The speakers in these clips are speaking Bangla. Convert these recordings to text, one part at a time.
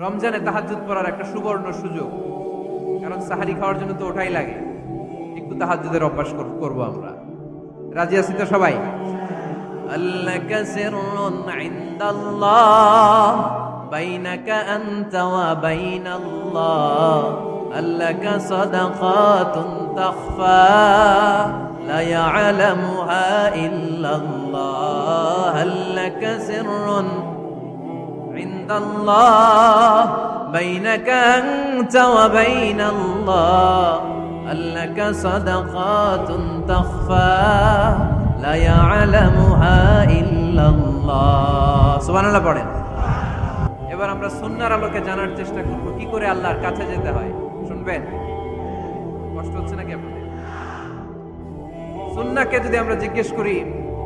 রমজানে তাহাজ্জুদ পড়ার একটা সুবর্ণ সুযোগ কারণ সাহারি খাওয়ার জন্য তো ওঠাই লাগে একটু তাহাজ্জুদের অভ্যাস কর- করবো আমরা রাজি আছি তো সবাই আল্লাকা সিররুন ইনদাল্লাহ বাইনাকা আনতা ওয়া বাইনাল্লাহ আল্লাকা সাদাকাতুন তাখফা লা ইয়ালামুহা ইল্লাল্লাহ আল্লাকা সিররুন عند الله بينك أنت وبين الله هل لك صدقات تخفى لا يعلمها إلا الله سبحان الله পড়েন এবার আমরা সুন্নার আলোকে জানার চেষ্টা করব কি করে আল্লাহর কাছে যেতে হয় শুনবেন কষ্ট হচ্ছে নাকি আপনাদের সুন্নাকে যদি আমরা জিজ্ঞেস করি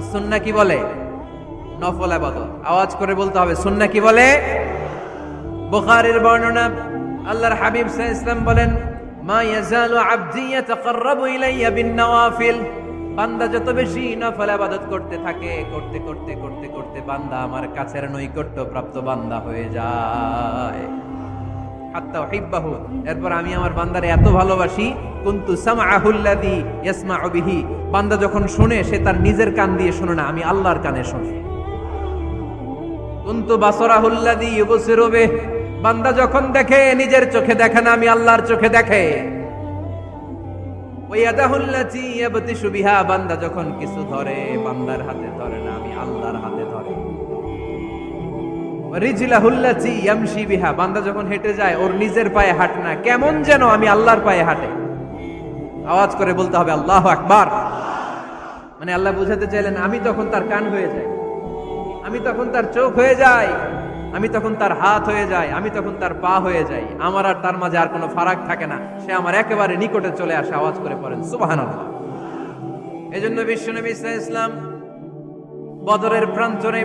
আর সুন্না কি বলে? নফল আবাদত। আওয়াজ করে বলতে হবে, সুন্না কি বলে? বুখারীর বর্ণনা, আল্লাহর হাবিব সাল্লাল্লাহু ইসলাম বলেন, মা ইয়াজালু আবদি ইয়াতাকাররাবু ইলাইয়া বিন নওয়াফিল বান্দা যত বেশি নফল ইবাদত করতে থাকে, করতে করতে করতে করতে বান্দা আমার কাছের নৈকট্য প্রাপ্ত বান্দা হয়ে যায়। এরপর আমি আমার বান্দারে এত ভালোবাসি, কুনতু বান্দা যখন শুনে, সে তার নিজের কান দিয়ে না, আমি আল্লাহর কানে শুনি। কুনতু বাসরাহুল্লাযী ইউবসিরু বান্দা যখন দেখে, নিজের চোখে দেখে না, আমি আল্লাহর চোখে দেখে। বান্দা যখন কিছু ধরে, বান্দার হাতে ধরে না, আমি আল্লাহর রিজলাহুল্লাতি ইয়ামশি বিহা। বান্দা যখন হেঁটে যায়, ওর নিজের পায়ে হাঁটে না। কেমন যেন আমি আল্লাহর পায়ে হাঁটে। আওয়াজ করে বলতে হবে, আল্লাহ আকবার। মানে আল্লাহ বুঝাতে চাইলেন, আমি তখন তার কান হয়ে যাই। আমি তখন তার চোখ হয়ে যাই। আমি তখন তার হাত হয়ে যাই। আমি তখন তার পা হয়ে যাই। আমার আর তার মাঝে আর কোনো ফারাক থাকে না। সে আমার একেবারে নিকটে চলে আসে, আওয়াজ করে পড়েন সুবহানাল্লাহ। এই জন্য বিশ্বনবী ইসলাম বদরের প্রান্তরে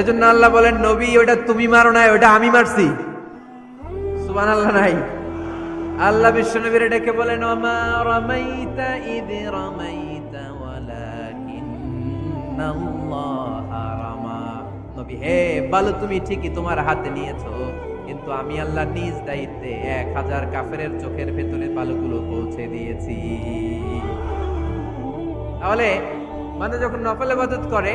এজন্য আল্লাহ বলেন, নবী ওটা তুমি মারো নাই ওটা আমি মারছি। সুবান আল্লাহ নাই। আল্লাহ বিশ্ব নবীরে ডেকে বলেন, ওমা নবী, হে বালু, তুমি ঠিকই তোমার হাতে নিয়েছো, কিন্তু আমি আল্লাহ নিজ দায়িত্বে এক হাজার কাফেরের চোখের ভেতরে বালুগুলো পৌঁছে দিয়েছি। তাহলে মানে যখন নফল ইবাদত করে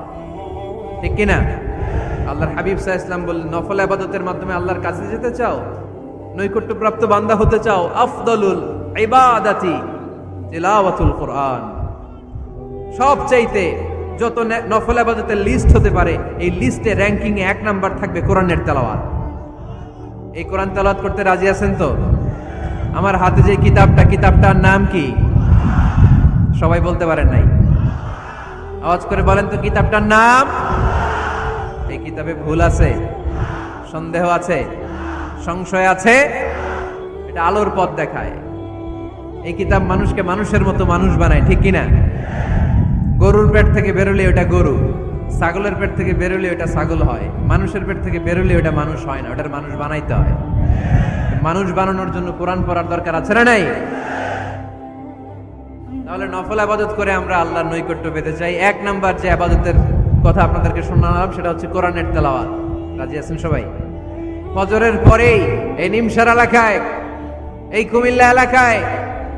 ঠিক কিনা? আল্লাহর হাবিব সাহা ইসলাম বললেন, নফল আবাদতের মাধ্যমে আল্লাহর কাছে যেতে চাও? নৈকট্যপ্রাপ্ত বান্দা হতে চাও? আফদলুল ইবাদাতি কোরআন। সব চাইতে যত নফল আবাদতের লিস্ট হতে পারে, এই লিস্টে র্যাঙ্কিং এ এক নাম্বার থাকবে কোরআনের তেলাওয়াত। এই কোরআন তেলাওয়াত করতে রাজি আছেন তো? আমার হাতে যে কিতাবটা, কিতাবটার নাম কি? সবাই বলতে পারেন নাই। আওয়াজ করে বলেন তো কিতাবটার নাম? এই কিতাবে ভুল আছে, সন্দেহ আছে, সংশয় আছে, এটা আলোর পথ দেখায়। এই কিতাব মানুষকে মানুষের মতো মানুষ বানায়, ঠিক কিনা? গরুর পেট থেকে বেরোলে ওটা গরু, ছাগলের পেট থেকে বেরোলে ওটা ছাগল হয়, মানুষের পেট থেকে বেরোলে ওটা মানুষ হয় না, ওটার মানুষ বানাইতে হয়। মানুষ বানানোর জন্য কোরআন পড়ার দরকার আছে না নাই? তাহলে নফল আবাদত করে আমরা আল্লাহর নৈকট্য পেতে চাই। এক নাম্বার যে আবাদতের কথা আপনাদেরকে শোনালাম, সেটা হচ্ছে কোরআনের তেলাওয়াত। রাজি আছেন সবাই? ফজরের পরেই এই নিমসার এলাকায়, এই কুমিল্লা এলাকায়,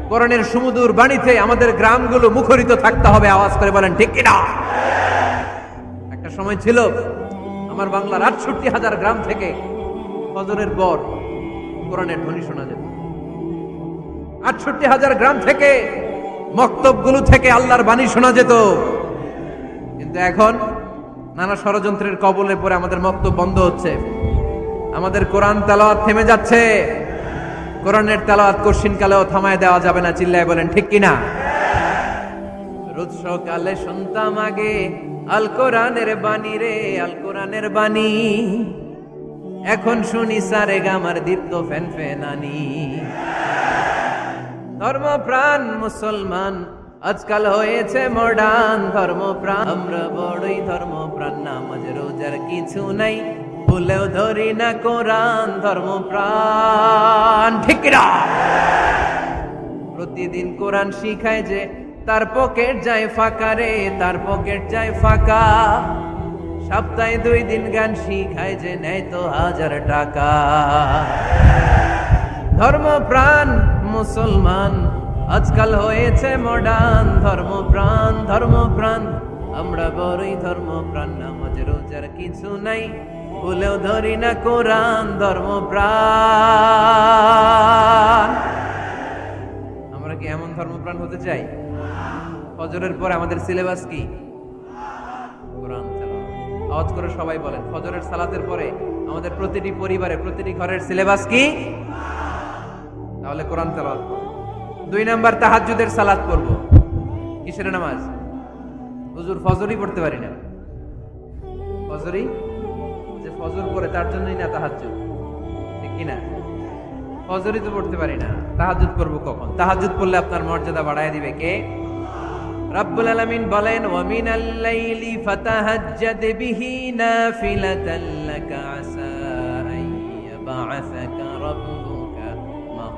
কোরআনের সুমুদুর বাণীতে আমাদের গ্রামগুলো মুখরিত থাকতে হবে, আওয়াজ করে বলেন, ঠিক কিনা? একটা সময় ছিল, আমার বাংলার আটষট্টি হাজার গ্রাম থেকে ফজরের পর কোরআনের ধ্বনি শোনা যেত। আটষট্টি হাজার গ্রাম থেকে মক্তবগুলো থেকে আল্লাহর বাণী শোনা যেত। কিন্তু এখন নানা ষড়যন্ত্রের কবলে পরে আমাদের মক্তব বন্ধ হচ্ছে। আমাদের কোরআন তেলাওয়াত থেমে যাচ্ছে। কোরআনের তেলাওয়াত কশিন কালেও থামায় দেওয়া যাবে না। চিল্লায় বলেন, ঠিক কিনা? রোজ সকালে শুনতাম আগে, আল কোরআনের বাণী রে, আল কোরআনের বাণী। এখন শুনি সারে গামার দীপ্ত ফ্যান ফেনানি ধর্মপ্রাণ মুসলমান। আজকাল হয়েছে মডার্ন ধর্মপ্রাণ। আমরা বড়ই ধর্মপ্রাণ, নামাজ, রোজার কিছু নাই। ভুলেও ধরি না কোরআন, ধর্মপ্রাণ। ঠিক না প্রতিদিন কোরআন শিখায় যে, তার পকেট যায় ফাঁকা রে, তার পকেট যায় ফাঁকা। সপ্তাহে দুই দিন গান শিখায় যে, নেয় তো হাজার টাকা। ধর্মপ্রাণ মুসলমান। আজকাল হয়েছে মডার্ন ধর্মপ্রাণ ধর্মপ্রাণ। আমরা বড়ই ধর্মপ্রাণ, নামাজ, রোজার কিছু নাই। ভুলেও ধরি না কোরআন, ধর্মপ্রাণ। আমরা কি এমন ধর্মপ্রাণ হতে চাই? ফজরের পরে আমাদের সিলেবাস কি? কোরআন। আওয়াজ করে সবাই বলেন, ফজরের সালাতের পরে আমাদের প্রতিটি পরিবারে প্রতিটি ঘরের সিলেবাস কি? তাহলে কোরআন তেলাওয়াত করব। দুই নাম্বার তাহাজ্জুদের সালাত পড়ব। কিসের নামাজ? হুজুর ফজরই পড়তে পারি না। ফজরই? যে ফজর পড়ে তার জন্যই না তাহাজ্জুদ। ঠিক কি না? ফজরই তো পড়তে পারি না। তাহাজ্জুদ করব কখন? তাহাজ্জুদ পড়লে আপনার মর্যাদা বাড়ায় দিবে কে? রাব্বুল আলামিন বলেন, ওয়া মিনাল লাইলি ফাতাহাজ্জাদ বিহি নাফিলাতান লাকা আসা আন ইয়াবআসাকা রাব্বুকা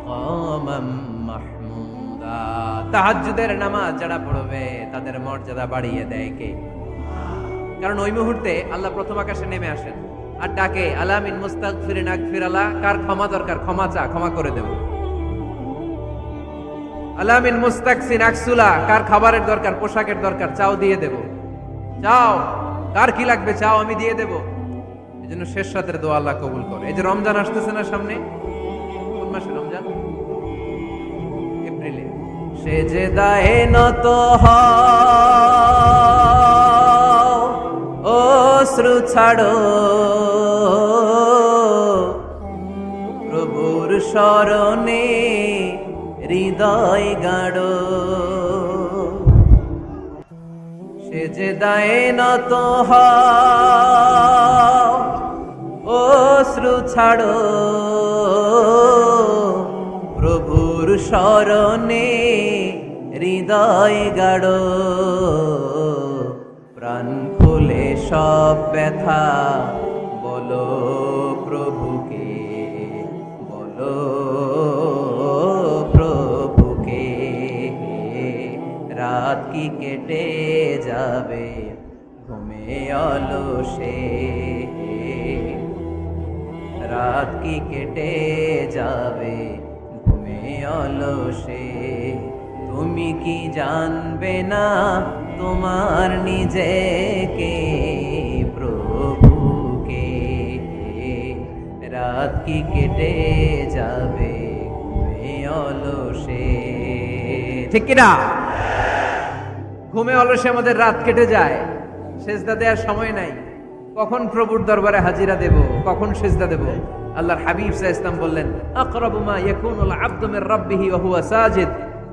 মাকামাম তাহাজ্জুদের নামাজ যারা পড়বে, তাদের মর্যাদা বাড়িয়ে দেয় কে? কারণ ওই মুহূর্তে আল্লাহ প্রথম আকাশে নেমে আসেন আর ডাকে, আলামিন মুস্তাগফিরিন আগফিরালা কার ক্ষমা দরকার? ক্ষমা চা, ক্ষমা করে দেব। আলামিন মুস্তাকসিন আকসুলা কার খাবারের দরকার? পোশাকের দরকার? চাও, দিয়ে দেব। চাও, কার কি লাগবে? চাও, আমি দিয়ে দেব। এই জন্য শেষ রাতের দোয়া আল্লাহ কবুল করে। এই যে রমজান আসতেছে না সামনে সেজে দাহে নত ও ছাড়ো। প্রভুর স্মরণে হৃদয় গাড়ো সেজে দায়ে নত ও শ্রু ছাড়ো। প্রভুর স্মরণে হৃদয় গাড়ো প্রাণ খুলে সব ব্যথা। বলো প্রভুকে বলো প্রভুকে, রাত কি কেটে যাবে, ঘুমে অলসে। রাত কি কেটে যাবে, ঘুমে অলসে। তুমি কি জানবে না তোমার নিজেকে, প্রভুকে? রাত কি কেটে যাবে অলসে? ঠিক কিনা? ঘুমে অলসে আমাদের রাত কেটে যায়, সেজদা দেওয়ার সময় নাই। কখন প্রভুর দরবারে হাজিরা দেব, কখন সেজদা দেব? আল্লাহর হাবিব সাহ ইসলাম বললেন, আকরাবু মা ইয়াকুনুল আবদু রাব্বিহি ওয়া হুয়া সাজিদ।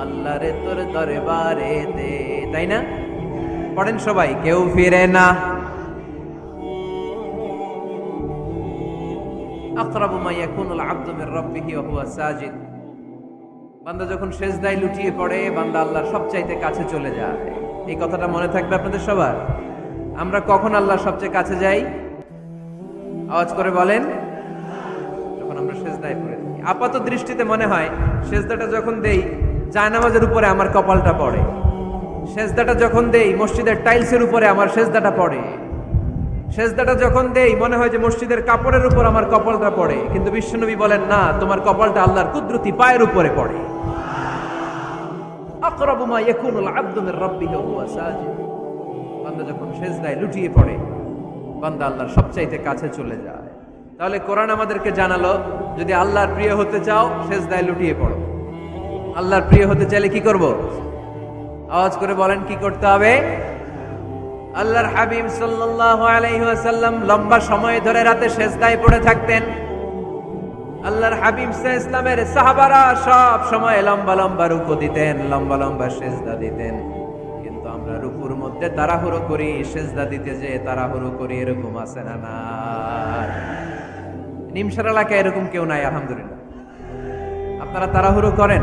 আল্লাহরে তোর দরবারে দে, তাই না? পড়েন সবাই, কেউ ফিরে না। আকরাবু মা ইয়াকুনুল আবদু মির রাব্বিহি ওয়া হুয়া সাজিদ। বান্দা যখন সেজদায় লুটিয়ে পড়ে, বান্দা আল্লাহর সবচাইতে কাছে চলে যায়। এই কথাটা মনে থাকবে আপনাদের সবার? আমরা কখন আল্লাহর সবচেয়ে কাছে যাই? আওয়াজ করে বলেন। যখন আমরা সেজদায় পড়ে থাকি। আপাত দৃষ্টিতে মনে হয়, সেজদাটা যখন দেই জায়নামাজের উপরে আমার কপালটা পড়ে। সেজদাটা যখন দেই, মসজিদের টাইলসের উপরে আমার সেজদাটা পড়ে। সেজদাটা যখন দেই, মনে হয় যে মসজিদের কাপড়ের উপর আমার কপালটা পড়ে। কিন্তু বিশ্বনবী বলেন, না, তোমার কপালটা আল্লাহর কুদরতি পায়ের উপরে পড়ে। আকরাবু মা ইয়াকুনুল আবদু মির রাব্বিহি ওয়া সাজিদ। বান্দা যখন সেজদায় লুটিয়ে পড়ে, বান্দা আল্লাহর সবচাইতে কাছে চলে যায়। তাহলে কোরআন আমাদেরকে জানালো, যদি আল্লাহর প্রিয় হতে চাও, সেজদায় লুটিয়ে পড়ো। আল্লাহর প্রিয় হতে চাইলে কি করব? আওয়াজ করে বলেন, কি করতে হবে? আল্লাহর হাবিব সাল্লাল্লাহু আলাইহি ওয়াসাল্লাম লম্বা সময় ধরে রাতে সেজদায় পড়ে থাকতেন। আল্লাহর হাবিব ইসলামের সাহাবারা সব সময় লম্বা লম্বা রুকু দিতেন, লম্বা লম্বা সেজদা দিতেন। কিন্তু আমরা রুকুর মধ্যে তাড়াহুড়ো করি, সেজদা দিতে যে তাড়াহুড়ো করি, এরকম আছে না না নিমসার এলাকায় এরকম কেউ নাই, আলহামদুলিল্লাহ। আপনারা তাড়াহুড়ো করেন?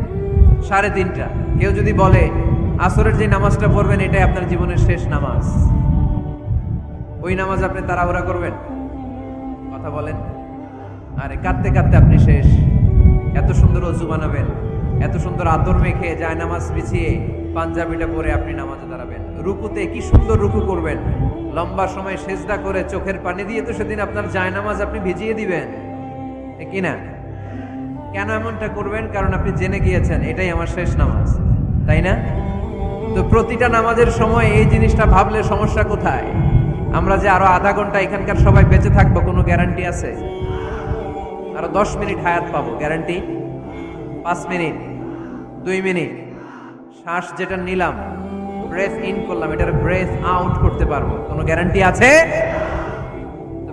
সাড়ে তিনটা। কেউ যদি বলে, আসরের যে নামাজটা পড়বেন, এটাই আপনার জীবনের শেষ নামাজ। ওই নামাজ আপনি তাড়াহুড়া করবেন? কথা বলেন? আরে, কাঁদতে কাঁদতে আপনি শেষ। এত সুন্দর অজু বানাবেন। এত সুন্দর আদর মেখে যায় নামাজ বিছিয়ে পাঞ্জাবিটা পরে আপনি নামাজে দাঁড়াবেন। রুকুতে কি সুন্দর রুকু করবেন। লম্বা সময় সেজদা করে চোখের পানি দিয়ে তো সেদিন আপনার যায় নামাজ আপনি ভিজিয়ে দিবেন। ঠিক কি না? কেন এমনটা করবেন? কারণ আপনি জেনে গিয়েছেন, এটাই আমার শেষ নামাজ। তাই না? তো প্রতিটা নামাজের সময় এই জিনিসটা ভাবলে সমস্যা কোথায়? আমরা যে আরও আধা ঘণ্টা এখানকার সবাই বেঁচে থাকব, কোনো গ্যারান্টি আছে? আরও দশ মিনিট হায়াত পাবো, গ্যারান্টি? পাঁচ মিনিট, দুই মিনিট। শ্বাস যেটা নিলাম ব্রেথ ইন করলাম, এটার ব্রেথ আউট করতে পারব, কোনো গ্যারান্টি আছে?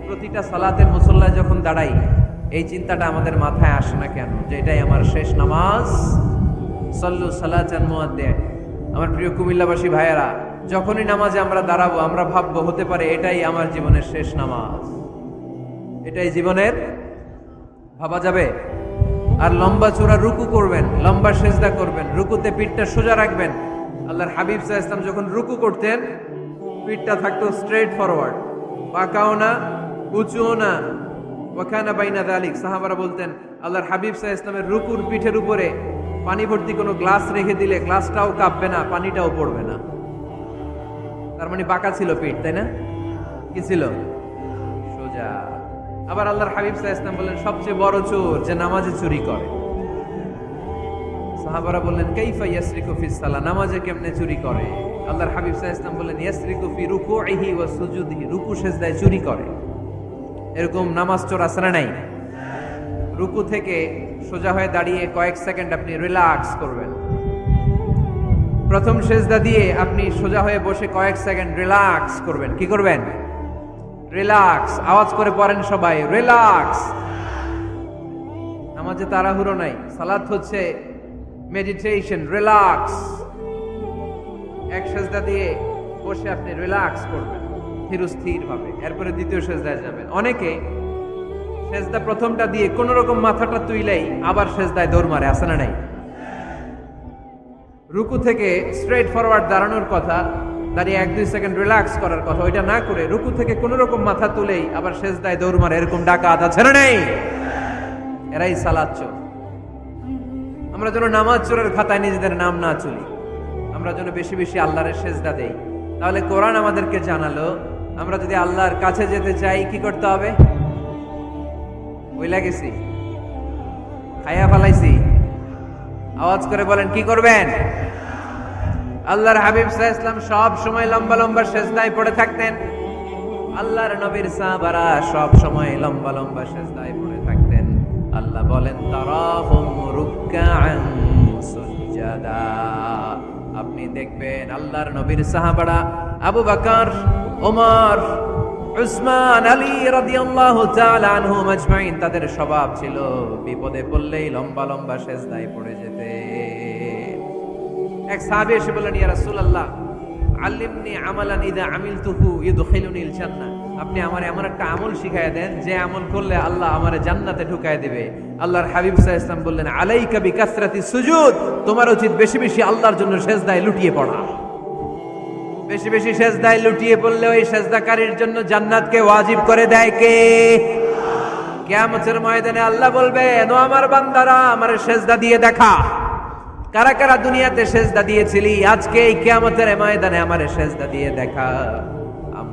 প্রতিটা সালাতের মুসল্লায় যখন দাঁড়াই এই চিন্তাটা আমাদের মাথায় আসে না কেন? যে এটাই আমার শেষ নামাজ। সল্লু সালাচান মুয়াদ্দে আমার প্রিয় কুমিল্লাবাসী ভাইয়েরা, যখনই নামাজে আমরা দাঁড়াবো, আমরা ভাববো, হতে পারে এটাই আমার জীবনের শেষ নামাজ। এটাই জীবনের ভাবা যাবে? আর লম্বা চূড়া রুকু করবেন, লম্বা সেজদা করবেন, রুকুতে পিঠটা সোজা রাখবেন। আল্লাহর হাবিব সাহা ইসলাম যখন রুকু করতেন, পিঠটা থাকতো স্ট্রেট ফরওয়ার্ড বাঁকাও না, উঁচুও না। ওখানা বাইনা দালিক, সাহাবারা বলতেন, আল্লাহর হাবিব সাহা ইসলামের রুকুর পিঠের উপরে পানি ভর্তি কোনো গ্লাস রেখে দিলে গ্লাসটাও কাঁপবে না, পানিটাও পড়বে না। তার মানে বাঁকা ছিল পিঠ, তাই না? কি ছিল? সোজা। আবার আল্লাহর হাবিব সাহা ইসলাম বললেন, সবচেয়ে বড় চোর যে নামাজে চুরি করে। সাহাবারা বললেন, কাইফা ইয়াসরিকু ফিস সালা নামাজে কেমনে চুরি করে? আল্লাহর হাবিব সাহা ইসলাম বললেন, ইয়াসরিকু ফি রুকুইহি ওয়া সুজুদিহি রুকু সেজদায় চুরি করে। এরকম নামাজ চোর আসরা নাই? রুকু থেকে সোজা হয়ে দাঁড়িয়ে কয়েক সেকেন্ড আপনি রিল্যাক্স করবেন। প্রথম সেজদা দিয়ে আপনি সোজা হয়ে বসে কয়েক সেকেন্ড রিল্যাক্স করবেন। কি করবেন? রিল্যাক্স। আওয়াজ করে পড়েন সবাই, রিল্যাক্স। নামাজে তাড়াহুড়ো নাই। সালাত হচ্ছে মেডিটেশন রিল্যাক্স। এক সেজদা দিয়ে বসে আপনি রিল্যাক্স করবেন। স্থির ভাবে এরপরে দ্বিতীয় সেজদায় যাবেন। অনেকে সেজদা প্রথমটা দিয়ে কোন রকম মাথাটা তুইলেই আবার সেজদায় দৌড় মারে আসে না নাই? রুকু থেকে স্ট্রেট ফরওয়ার্ড দাঁড়ানোর কথা, দাঁড়িয়ে এক দুই সেকেন্ড রিল্যাক্স করার কথা, ওইটা না করে রুকু থেকে কোন রকম মাথা তুলেই আবার শেষদায় দৌড় মারে, এরকম ডাকা আছে না নেই? এরাই সালাদ চোর। আমরা যেন নামাজ চোরের খাতায় নিজেদের নাম না চলি আমরা যেন বেশি বেশি আল্লাহরের সেজদা দেই। তাহলে কোরআন আমাদেরকে জানালো আমরা যদি আল্লাহর কাছে যেতে চাই, কি করতে হবে? বইলা গেছি। খাইয়া ফালাইছি। আওয়াজ করে বলেন, কি করবেন? আল্লাহর হাবিব সাহা ইসলাম সব সময় লম্বা লম্বা সেজদায় পড়ে থাকতেন। আল্লাহর নবীর সাহাবারা সব সময় লম্বা লম্বা সেজদায় পড়ে থাকতেন। আল্লাহ বলেন, তারাহুম রুকআন সুজদা আপনি দেখবেন আল্লাহর নবীর সাহাবারা আবু বকর, ওমর, উসমান, আলী রাদিয়াল্লাহু তাআলা আনহুম আজমাইন তাদের স্বভাব ছিল বিপদে পড়লেই লম্বা লম্বা শেষ সেজদায় পড়ে যেতে। এক সাহাবী এসে বললেন, ইয়া রাসূলুল্লাহ, আল্লিমনি আমালান ইদা আমিলতুহু ইদখিলুনিল জান্নাহ। আপনি আমার এমন একটা আমল শিখায় দেন, যে আমল করলে আল্লাহ আমার জান্নাতে ঢুকায় দিবে। আল্লাহর হাবিব আলাইহি বললেন, আলাইকা বিকাসরাতি সুজুদ। তোমার উচিত বেশি বেশি আল্লাহর জন্য সেজদায় লুটিয়ে পড়া। বেশি বেশি সেজদায় লুটিয়ে পড়লে ওই সেজদাকারীর জন্য জান্নাতকে ওয়াজিব করে দেয় কে? কিয়ামতের ময়দানে আল্লাহ বলবে, নো আমার বান্দারা, আমার সেজদা দিয়ে দেখা। কারা কারা দুনিয়াতে সেজদা দিয়েছিলি, আজকে এই কিয়ামতের ময়দানে আমার সেজদা দিয়ে দেখা।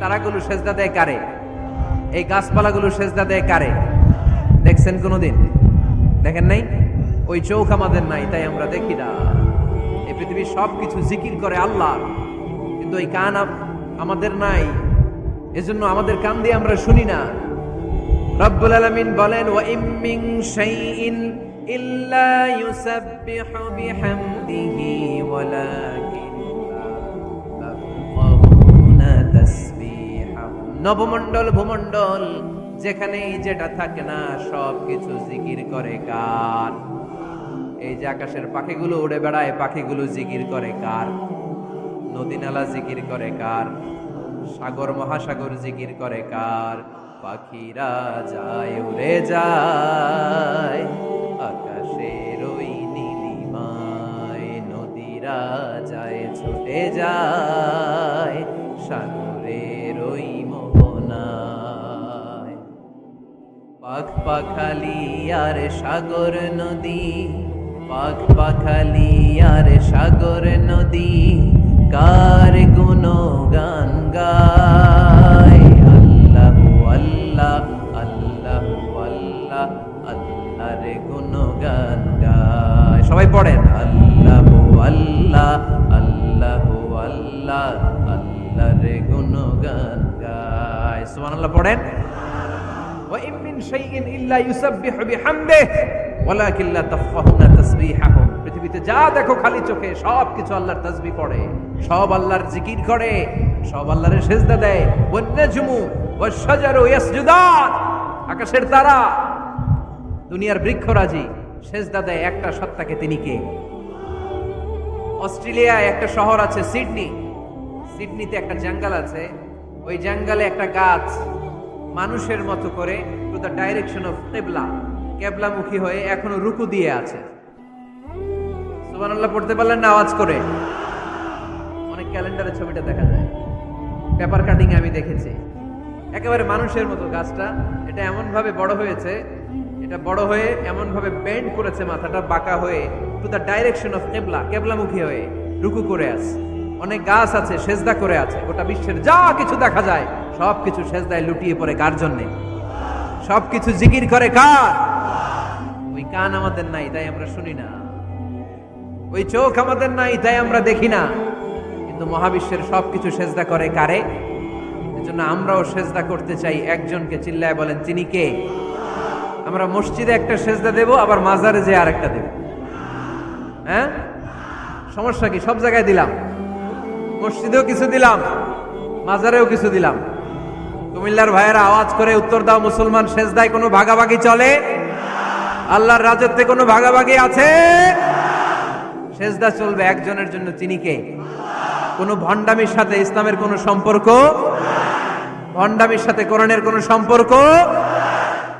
তারাগুলো সেজদা দেয় কারে? এই গাছপালাগুলো সেজদা দেয় কারে? দেখছেন কোনোদিন? দেখেন নাই? ওই চোখ আমাদের নাই, তাই আমরা দেখি না। এই পৃথিবীর সব কিছু জিকির করে আল্লাহ। কিন্তু ওই কান আমাদের নাই। এজন্য আমাদের কান দিয়ে আমরা শুনি না। রব্বুল আলামিন বলেন ওয়া ইম শাইইন ইল্লা ইউসাব্বিহু বিহামদিহি ওয়ালাকিন নবমণ্ডল ভূমণ্ডল, যেখানেই যেটা থাকে না সব কিছু জিকির করে কার? এই যে আকাশের পাখিগুলো উড়ে বেড়ায়, পাখিগুলো জিকির করে কার? নদী নালা জিকির করে কার? সাগর, মহাসাগর জিকির করে কার? পাখিরা যায়, উড়ে যায়, আকাশের ওই নীলিমায়। নদীরা যায়, ছুটে যায় সাগরের পাখ পাখালি আর সাগর নদী পাখ পাখালি আর সাগর নদী, কার গুণ গান গায়? আল্লাহ আল্লাহ আল্লাহ আল্লাহ, আল্লাহর গুণ গান গায়। সবাই পড়েন, আল্লাহ আল্লাহ আল্লাহ আল্লাহ, আল্লাহর গুণ গান গায়। সুবহানাল্লাহ, পড়েন? وإن من شيء إلا يسبح بحمده ولكن لا تفقهون تسبيحهم পৃথিবীতে যা দেখো খালি চোখে সব কিছু আল্লাহর তাসবিহ পড়ে সব আল্লাহর জিকির করে সব আল্লাহর সেজদা দেয় ওয়ান্নাজমু ওয়াশজারু ইয়াসজুদান আকাশের তারা দুনিয়ার বৃক্ষরাজি সেজদা দেয় একটা সত্তাকে তিনি কে অস্ট্রেলিয়ায় একটা শহর আছে সিডনি সিডনিতে একটা জঙ্গল আছে ওই জঙ্গলে একটা গাছ মানুষের মতো করে টু দ্য ডাইরেকশন অফ কেবলা কেবলামুখী হয়ে এখনও রুকু দিয়ে আছে। সুবহানাল্লাহ, পড়তে পারলেন না? আওয়াজ করে। অনেক ক্যালেন্ডারে ছবিটা দেখা যায়। পেপার কাটিং আমি দেখেছি। একেবারে মানুষের মতো গাছটা। এটা এমন ভাবে বড় হয়েছে। এটা বড় হয়ে এমন ভাবে বেন্ড করেছে মাথাটা, বাঁকা হয়ে টু দ্য ডাইরেকশন অফ কেবলা কেবলামুখী হয়ে রুকু করে আছে। অনেক গাছ আছে, সেজদা করে আছে। গোটা বিশ্বের যা কিছু দেখা যায়। সব কিছু সেজদায় লুটিয়ে পড়ে কার জন্যে? সব কিছু জিকির করে কার? ওই কান আমাদের নাই, তাই আমরা শুনি না। ওই চোখ আমাদের নাই, তাই আমরা দেখি না। কিন্তু মহাবিশ্বের সবকিছু সেজদা করে কারে? এজন্য আমরাও সেজদা করতে চাই। একজনকে চিল্লায় বলেন, তিনি কে? আমরা মসজিদে একটা সেজদা দেব, আবার মাজারে যে আরেকটা দেব। হ্যাঁ? সমস্যা কি? সব জায়গায় দিলাম। মসজিদেও কিছু দিলাম, মাজারেও কিছু দিলাম। কুমিল্লার ভাইয়েরা আওয়াজ করে উত্তর দাও, মুসলমান সেজদায় কোনো ভাগাভাগি চলে? আল্লাহর রাজত্বে কোনো ভাগাভাগি আছে? সেজদা চলবে একজনের জন্য তিনি কে? কোনো ভণ্ডামির সাথে ইসলামের কোনো সম্পর্ক? ভণ্ডামির সাথে কোরআনের কোনো সম্পর্ক?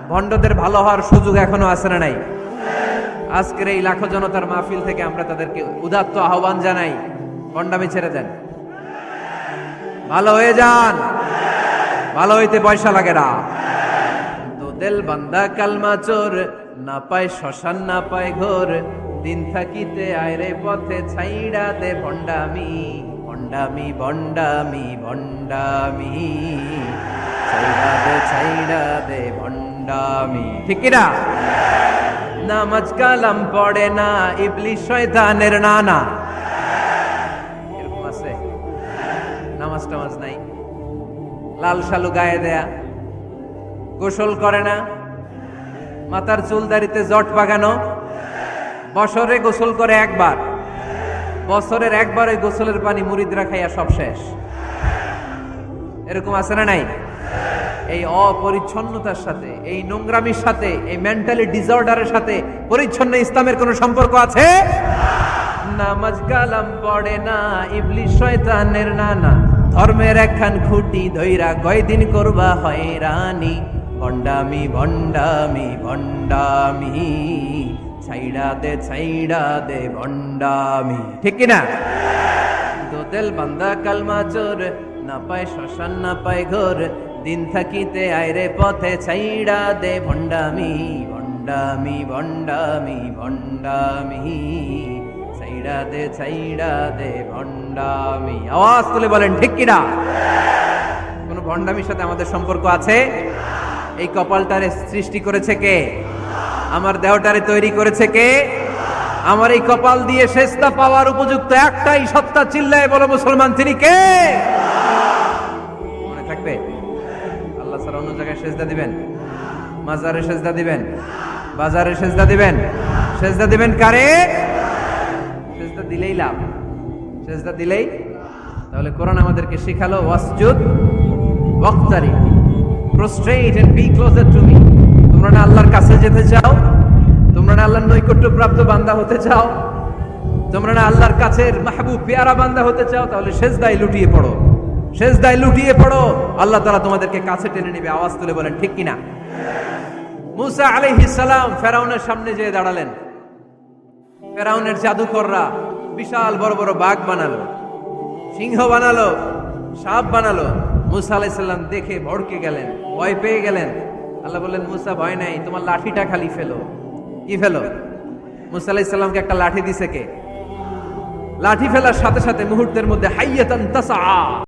ভণ্ডদের ভালো হওয়ার সুযোগ এখনও আছে না নাই? আজকের এই লাখো জনতার মাহফিল থেকে আমরা তাদেরকে উদাত্ত আহ্বান জানাই। ভণ্ডামি ছেড়ে দেন। ভালো হয়ে যান। ভালো হইতে পয়সা লাগে না। তো দেল বান্দা কালমা চোর, না পায় শ্মশান, না পায় ঘোর। দিন থাকিতে আয়রে পথে ছাইড়া দে ভণ্ডামি ভণ্ডামি ভণ্ডামি ভণ্ডামি। ছাইড়া দে ছাইড়া দে ভণ্ডামি। ঠিক কিনা? নামাজ কালাম পড়ে না ইবলিশ শয়তানের নানা। এরকম আছে। নামাজ টামাজ নাই। লাল শালু গায়ে দেয়া। গোসল করে না। মাথার চুল দাড়িতে জট বাগানো। বছরে গোসল করে একবার। বছরের একবার ওই গোসলের পানি মুরিদরা খাইয়া সব শেষ। এরকম আছে না নাই? এই অপরিচ্ছন্নতার সাথে, এই নোংরামির সাথে, এই মেন্টালি ডিসঅর্ডারের সাথে পরিচ্ছন্ন ইসলামের কোনো সম্পর্ক আছে? নামাজ কালাম পড়ে না ইবলিশ শয়তানের নানা। ধর্মের একখান খুঁটি ধইরা কয়দিন করবা হয়রানি ভণ্ডামি ভণ্ডামি ভণ্ডামি ছাইড়া দে ছাইড়া দে ভণ্ডামি। ঠিক কিনা? দোদেল বান্দা কালমা চোর না পায় শ্মশান, না পায় ঘোর। দিন থাকিতে আইরে পথে ছাইড়া দে ভণ্ডামি ভণ্ডামি ভণ্ডামি ভণ্ডামি। ছাইড়া দে ছাইড়া দে ভণ্ডামি। আওয়াজ তুলে বলেন, ঠিক কিনা? কোন ভণ্ডামির সাথে আমাদের সম্পর্ক আছে? এই কপালটারে সৃষ্টি করেছে কে? আমার দেহটারে তৈরি করেছে কে? আমার এই কপাল দিয়ে শেষটা পাওয়ার উপযুক্ত একটাই সত্তা চিল্লায় বলো, মুসলমান, তিনি কে? মনে থাকবে? আর অন্য জায়গায় সেজদা দিবেন? মাজারে সেজদা দিবেন? বাজারে সেজদা দিবেন? সেজদা দিবেন কারে? সেজদা দিলেই লাভ। সেজদা দিলেই? তাহলে কোরআন আমাদেরকে শেখালো, ওয়াসজুদ ওয়াক্তারি। Prostrate and be closer to me তোমরা না আল্লাহর কাছে যেতে চাও? তোমরা না আল্লাহর নৈকট্য প্রাপ্ত বান্দা হতে চাও? তোমরা না আল্লাহর কাছে মাহবুব, পেয়ারা বান্দা হতে চাও? তাহলে সেজদায় লুটিয়ে পড়ো। সেজদায় লুটিয়ে পড়ো। আল্লাহ তাআলা তোমাদেরকে কাছে টেনে নেবে, আওয়াজ তুলে বলেন, ঠিক কিনা? মুসা আলাইহিস সালাম ফেরাউনের সামনে যেয়ে দাঁড়ালেন। ফেরাউনের জাদুকররা বিশাল বড় বড় বাঘ বানালো, সিংহ বানালো, সাপ বানালো। মুসা আলাইসাল্লাম দেখে ভড়কে গেলেন, ভয় পেয়ে গেলেন। আল্লাহ বললেন, মুসা, ভয় নাই, তোমার লাঠিটা খালি ফেলো। কি ফেলো? মুসা আলাইসাল্লামকে একটা লাঠি দিছে কে? লাঠি ফেলার সাথে সাথে মুহূর্তের মধ্যে হাইয়াতান তাসা